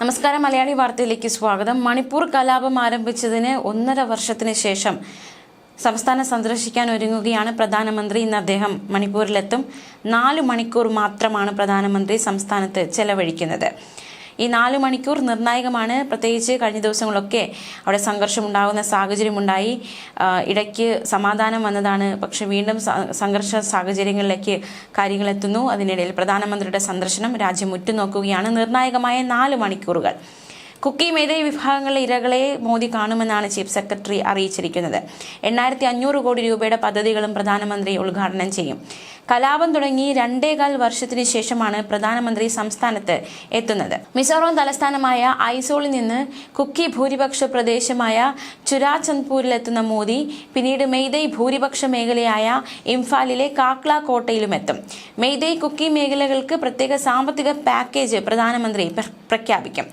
നമസ്കാരം. മലയാളി വാർത്തയിലേക്ക് സ്വാഗതം. മണിപ്പൂർ കലാപം ആരംഭിച്ചതിന് ഒന്നര വർഷത്തിന് ശേഷം സംസ്ഥാനം സന്ദർശിക്കാൻ ഒരുങ്ങുകയാണ് പ്രധാനമന്ത്രി. ഇന്ന് അദ്ദേഹം മണിപ്പൂരിലെത്തും. നാല് മണിക്കൂർ മാത്രമാണ് പ്രധാനമന്ത്രി സംസ്ഥാനത്ത് ചെലവഴിക്കുന്നത്. ഈ നാല് മണിക്കൂർ നിർണായകമാണ്. പ്രത്യേകിച്ച് കഴിഞ്ഞ ദിവസങ്ങളൊക്കെ അവിടെ സംഘർഷമുണ്ടാകുന്ന സാഹചര്യമുണ്ടായി. ഇടയ്ക്ക് സമാധാനം വന്നതാണ്. പക്ഷേ വീണ്ടും സംഘർഷ സാഹചര്യങ്ങളിലേക്ക് കാര്യങ്ങൾ എത്തുന്നു. അതിനിടയിൽ പ്രധാനമന്ത്രിയുടെ സന്ദർശനം രാജ്യം ഉറ്റുനോക്കുകയാണ്. നിർണായകമായ നാല് മണിക്കൂറുകൾ. കുക്കി മേധൈ വിഭാഗങ്ങളിലെ ഇരകളെ മോദി കാണുമെന്നാണ് ചീഫ് സെക്രട്ടറി അറിയിച്ചിരിക്കുന്നത്. എണ്ണായിരത്തി അഞ്ഞൂറ് കോടി രൂപയുടെ പദ്ധതികളും പ്രധാനമന്ത്രി ഉദ്ഘാടനം ചെയ്യും. കലാപം തുടങ്ങി രണ്ടേകാൽ വർഷത്തിന് ശേഷമാണ് പ്രധാനമന്ത്രി സംസ്ഥാനത്ത് എത്തുന്നത്. മിസോറാം തലസ്ഥാനമായ ഐസോളിൽ നിന്ന് കുക്കി ഭൂരിപക്ഷ പ്രദേശമായ ചുരാചന്ദ്പൂരിലെത്തുന്ന മോദി പിന്നീട് മെയ്തൈ ഭൂരിപക്ഷ മേഖലയായ ഇംഫാലിലെ കാക്ല കോട്ടയിലും എത്തും മെയ്തൈ കുക്കി മേഖലകൾക്ക് പ്രത്യേക സാമ്പത്തിക പാക്കേജ് പ്രധാനമന്ത്രി പ്രഖ്യാപിക്കും. പ്രഖ്യാപിക്കും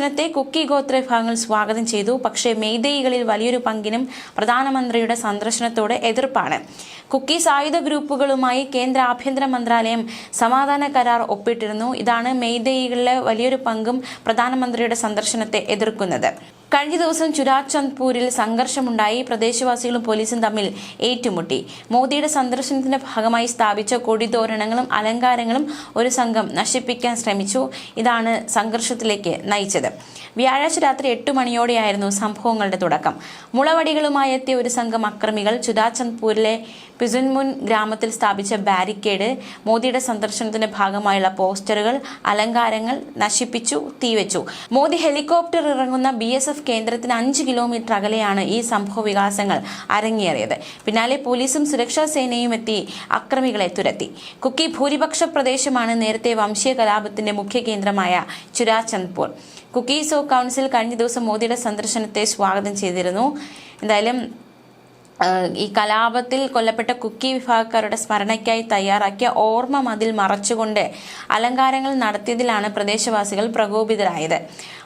സന്ദർശനത്തെ കുക്കി ഗോത്ര വിഭാഗങ്ങൾ സ്വാഗതം ചെയ്തു. പക്ഷേ മെയ്തേയികളിൽ വലിയൊരു പങ്കിനും പ്രധാനമന്ത്രിയുടെ സന്ദർശനത്തോടെ എതിർപ്പാണ്. കുക്കി സായുധ ഗ്രൂപ്പുകളുമായി കേന്ദ്ര ആഭ്യന്തര മന്ത്രാലയം സമാധാന കരാർ ഒപ്പിട്ടിരുന്നു. ഇതാണ് മെയ്തേയികളിലെ വലിയൊരു പങ്കും പ്രധാനമന്ത്രിയുടെ സന്ദർശനത്തെ എതിർക്കുന്നത്. കഴിഞ്ഞ ദിവസം ചുരാചന്ദ്പൂരിൽ സംഘർഷമുണ്ടായി. പ്രദേശവാസികളും പോലീസും തമ്മിൽ ഏറ്റുമുട്ടി. മോദിയുടെ സന്ദർശനത്തിന്റെ ഭാഗമായി സ്ഥാപിച്ച കൊടിതോരണങ്ങളും അലങ്കാരങ്ങളും ഒരു സംഘം നശിപ്പിക്കാൻ ശ്രമിച്ചു. ഇതാണ് സംഘർഷത്തിലേക്ക് നയിച്ചത്. വ്യാഴാഴ്ച രാത്രി എട്ട് മണിയോടെയായിരുന്നു സംഭവങ്ങളുടെ തുടക്കം. മുളവടികളുമായി എത്തിയ ഒരു സംഘം അക്രമികൾ ചുരാചന്ദ്പൂരിലെ പിസുൻമുൻ ഗ്രാമത്തിൽ സ്ഥാപിച്ച ബാരിക്കേഡ് മോദിയുടെ സന്ദർശനത്തിന്റെ ഭാഗമായുള്ള പോസ്റ്ററുകൾ അലങ്കാരങ്ങൾ നശിപ്പിച്ചു തീവച്ചു. മോദി ഹെലികോപ്റ്റർ ഇറങ്ങുന്ന ബി എസ് എഫ് കേന്ദ്രത്തിന് അഞ്ച് കിലോമീറ്റർ അകലെയാണ് ഈ സംഭവ വികാസങ്ങൾ അരങ്ങേറിയത്. പിന്നാലെ പോലീസും സുരക്ഷാ സേനയും എത്തി അക്രമികളെ തുരത്തി. കുക്കി ഭൂരിപക്ഷ പ്രദേശമാണ് നേരത്തെ വംശീയ കലാപത്തിന്റെ മുഖ്യ കേന്ദ്രമായ ചുരാചന്ദ്പൂർ. കുക്കി സോ കൗൺസിൽ കഴിഞ്ഞ ദിവസം മോദിയുടെ സന്ദർശനത്തെ സ്വാഗതം ചെയ്തിരുന്നു. എന്തായാലും ഈ കലാപത്തിൽ കൊല്ലപ്പെട്ട കുക്കി വിഭാഗക്കാരുടെ സ്മരണയ്ക്കായി തയ്യാറാക്കിയ ഓർമ്മ മതിൽ മറച്ചുകൊണ്ട് അലങ്കാരങ്ങൾ നടത്തിയതിലാണ് പ്രദേശവാസികൾ പ്രകോപിതരായത്.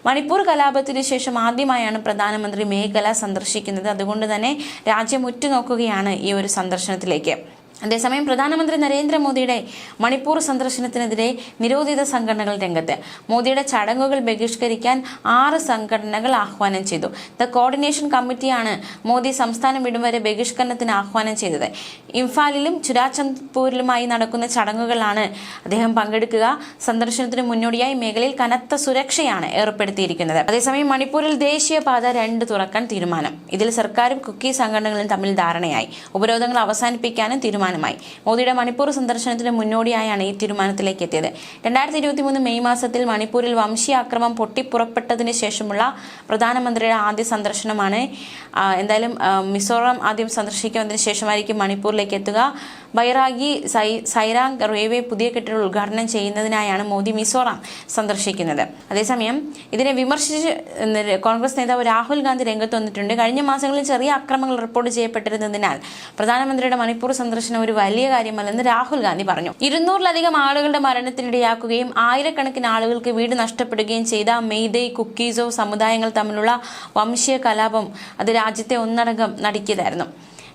മണിപ്പൂർ കലാപത്തിനു ശേഷം ആദ്യമായാണ് പ്രധാനമന്ത്രി മേഖല സന്ദർശിക്കുന്നത്. അതുകൊണ്ട് തന്നെ രാജ്യം ഉറ്റുനോക്കുകയാണ് ഈ ഒരു സന്ദർശനത്തിലേക്ക്. അതേസമയം പ്രധാനമന്ത്രി നരേന്ദ്രമോദിയുടെ മണിപ്പൂർ സന്ദർശനത്തിനെതിരെ നിരോധിത സംഘടനകൾ രംഗത്ത്. മോദിയുടെ ചടങ്ങുകൾ ബഹിഷ്കരിക്കാൻ ആറ് സംഘടനകൾ ആഹ്വാനം ചെയ്തു. ദ കോർഡിനേഷൻ കമ്മിറ്റിയാണ് മോദി സംസ്ഥാനം വിടും വരെ ബഹിഷ്കരണത്തിന് ആഹ്വാനം ചെയ്തത്. ഇംഫാലിലും ചുരാചന്ദ്പൂരിലുമായി നടക്കുന്ന ചടങ്ങുകളാണ് അദ്ദേഹം പങ്കെടുക്കുക. സന്ദർശനത്തിന് മുന്നോടിയായി മേഖലയിൽ കനത്ത സുരക്ഷയാണ് ഏർപ്പെടുത്തിയിരിക്കുന്നത്. അതേസമയം മണിപ്പൂരിൽ ദേശീയപാത രണ്ട് തുറക്കാൻ തീരുമാനം. ഇതിൽ സർക്കാരും കുക്കി സംഘടനകളും തമ്മിൽ ധാരണയായി. ഉപരോധങ്ങൾ അവസാനിപ്പിക്കാനും തീരുമാനമായി മോദിയുടെ മണിപ്പൂർ സന്ദർശനത്തിന് മുന്നോടിയായാണ് ഈ തീരുമാനത്തിലേക്ക് എത്തിയത്. രണ്ടായിരത്തി ഇരുപത്തി മൂന്ന് മെയ് മാസത്തിൽ മണിപ്പൂരിൽ വംശീയ ആക്രമം പൊട്ടിപ്പുറപ്പെട്ടതിന് ശേഷമുള്ള പ്രധാനമന്ത്രിയുടെ ആദ്യ സന്ദർശനമാണ്. എന്തായാലും മിസോറാം ആദ്യം സന്ദർശിക്കുന്നതിന് ശേഷമായിരിക്കും മണിപ്പൂരിലേക്ക് എത്തുക. ബൈറാഗി സൈ സൈറാങ് റെയിൽവേ പുതിയ കെട്ടിടം ഉദ്ഘാടനം ചെയ്യുന്നതിനായാണ് മോദി മിസോറാം സന്ദർശിക്കുന്നത്. അതേസമയം ഇതിനെ വിമർശിച്ച് കോൺഗ്രസ് നേതാവ് രാഹുൽ ഗാന്ധി രംഗത്ത് വന്നിട്ടുണ്ട്. കഴിഞ്ഞ മാസങ്ങളിൽ ചെറിയ അക്രമങ്ങൾ റിപ്പോർട്ട് ചെയ്യപ്പെട്ടിരുന്നതിനാൽ പ്രധാനമന്ത്രിയുടെ മണിപ്പൂർ സന്ദർശനം ഒരു വലിയ കാര്യമല്ലെന്ന് രാഹുൽ ഗാന്ധി പറഞ്ഞു. ഇരുന്നൂറിലധികം ആളുകളുടെ മരണത്തിനിടയാക്കുകയും ആയിരക്കണക്കിന് ആളുകൾക്ക് വീട് നഷ്ടപ്പെടുകയും ചെയ്ത മെയ്തൈ കുക്കീസോ സമുദായങ്ങൾ തമ്മിലുള്ള വംശീയ കലാപം അത് രാജ്യത്തെ ഒന്നടങ്കം നടുക്കിയതായിരുന്നു.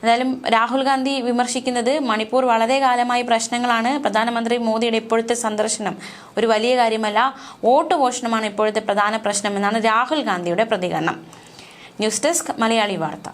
എന്തായാലും രാഹുൽ ഗാന്ധി വിമർശിക്കുന്നത് മണിപ്പൂർ വളരെ കാലമായി പ്രശ്നങ്ങളാണ്. പ്രധാനമന്ത്രി മോദിയുടെ ഇപ്പോഴത്തെ സന്ദർശനം ഒരു വലിയ കാര്യമല്ല. വോട്ട് പോഷണമാണ് ഇപ്പോഴത്തെ പ്രധാന പ്രശ്നം എന്നാണ് രാഹുൽ ഗാന്ധിയുടെ പ്രതികരണം. ന്യൂസ് ഡെസ്ക് മലയാളി വാർത്ത.